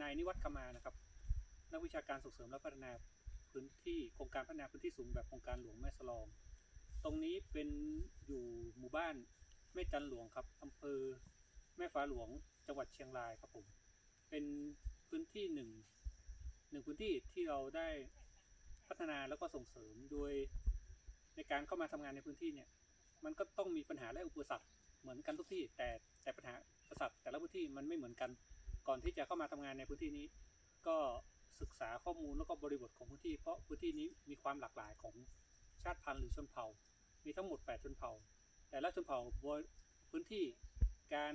นายนิวัฒน์คมานะครับนักวิชาการส่งเสริมและพัฒนาพื้นที่โครงการพัฒนาพื้นที่สูงแบบโครงการหลวงแม่สลอง ตรงนี้เป็นอยู่หมู่บ้านแม่จันหลวงครับอำเภอแม่ฟ้าหลวงจังหวัดเชียงรายครับผม เป็นพื้นที่หนึ่งหนึ่งพื้นที่ที่เราได้พัฒนาแล้วก็ส่งเสริมโดยในการเข้ามาทำงานในพื้นที่เนี่ย มันก็ต้องมีปัญหาและอุปสรรคเหมือนกันทุกที่ แต่แต่ปัญหาอุปสรรคแต่ละพื้นที่มันไม่เหมือนกัน ก่อนที่จะเข้ามาทำงานในพื้นที่นี้ ก็ศึกษาข้อมูลแล้วก็บริบทของพื้นที่เพราะพื้นที่นี้มีความหลากหลายของชาติพันธุ์หรือชนเผ่า มีทั้งหมด 8 ชนเผ่า แต่ละชนเผ่าบนพื้นที่การ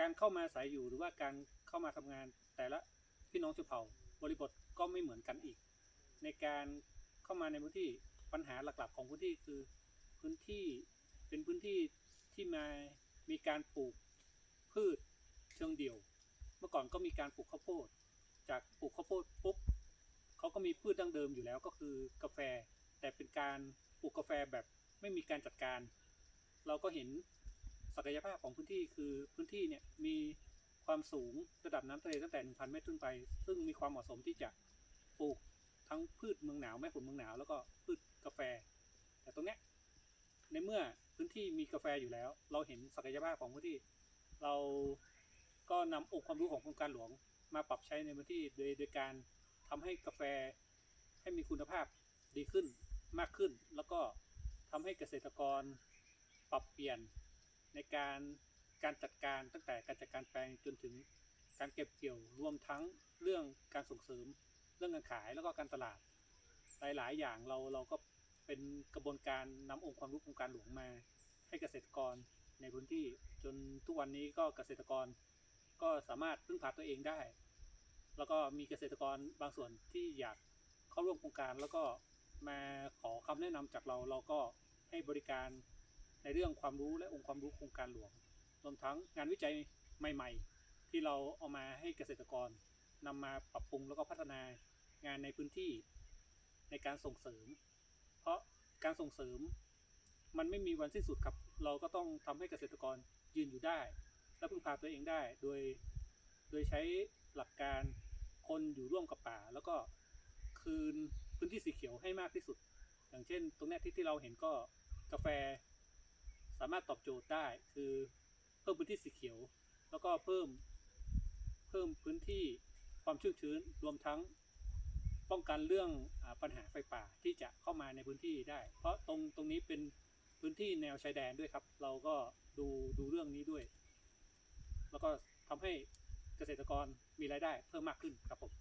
การเข้ามาอาศัยอยู่หรือว่าการเข้ามาทำงาน แต่ละพี่น้องชนเผ่า บริบทก็ไม่เหมือนกันอีก ในการเข้ามาในพื้นที่ปัญหาหลักๆ ของพื้นที่คือพื้นที่เป็นพื้นที่ที่มามีการปลูกพืช เชิงเดี่ยว เมื่อก่อนก็มีการปลูกข้าวโพด จากปลูกข้าวโพดปุ๊บเขาก็มีพืชดั้งเดิมอยู่แล้วก็คือกาแฟ แต่เป็นการปลูกกาแฟแบบไม่มีการจัดการ เราก็เห็นศักยภาพของพื้นที่คือพื้นที่เนี่ยมีความสูงระดับน้ำทะเลตั้งแต่ 1,000 เมตรขึ้นไป ซึ่งมีความเหมาะสมที่จะปลูกทั้งพืชเมืองหนาวแม่ผลเมืองหนาวแล้วก็พืชกาแฟ แต่ตรงเนี้ยในเมื่อพื้นที่มีกาแฟอยู่แล้ว เราเห็นศักยภาพของพื้นที่ เรา ก็นำองค์ความรู้ของโครงการหลวงมาปรับใช้ในพื้นที่โดยโดยการทำให้กาแฟให้มีคุณภาพดีขึ้นมากขึ้น แล้วก็ทำให้เกษตรกรปรับเปลี่ยนในการการจัดการตั้งแต่การจัดการแปลงจนถึงการเก็บเกี่ยวรวมทั้งเรื่องการส่งเสริม เรื่องการขายแล้วก็การตลาด หลาย ๆ อย่างเราเราก็เป็นกระบวนการนำองค์ความรู้โครงการหลวงมา ให้เกษตรกรในพื้นที่จนทุกวันนี้ก็เกษตรกร ก็สามารถพึ่งพาตัวเองได้ แล้วก็มีเกษตรกรบางส่วนที่อยากเข้าร่วมโครงการ แล้วก็มาขอคำแนะนำจากเราเราก็ให้บริการในเรื่องความรู้และองค์ความรู้โครงการหลวง รวมทั้งงานวิจัยใหม่ ๆ ที่เราเอามาให้เกษตรกรนำมาปรับปรุงแล้วก็พัฒนางานในพื้นที่ในการส่งเสริม เพราะการส่งเสริม มันไม่มีวันสิ้นสุดครับ เราก็ต้องทำให้เกษตรกรยืนอยู่ได้ และพึ่งพาตัวเองได้ โดย โดยใช้หลักการคนอยู่ร่วมกับป่า แล้วก็คืนพื้นที่สีเขียวให้มากที่สุด อย่างเช่น ตรงเนี้ยที่ที่เราเห็นก็กาแฟ สามารถตอบโจทย์ได้ คือเพิ่มพื้นที่สีเขียว แล้วก็เพิ่มเพิ่มพื้นที่ความชุ่มชื้นรวมทั้งป้องกันเรื่องอปัญหาไฟป่าที่จะเข้ามาในพื้นที่ได้ เพราะตรงตรงนี้เป็นพื้นที่แนวชายแดนด้วยครับ เราก็ดูดูเรื่องนี้ด้วย แล้วก็ทำให้เกษตรกรมีรายได้เพิ่มมากขึ้นครับผม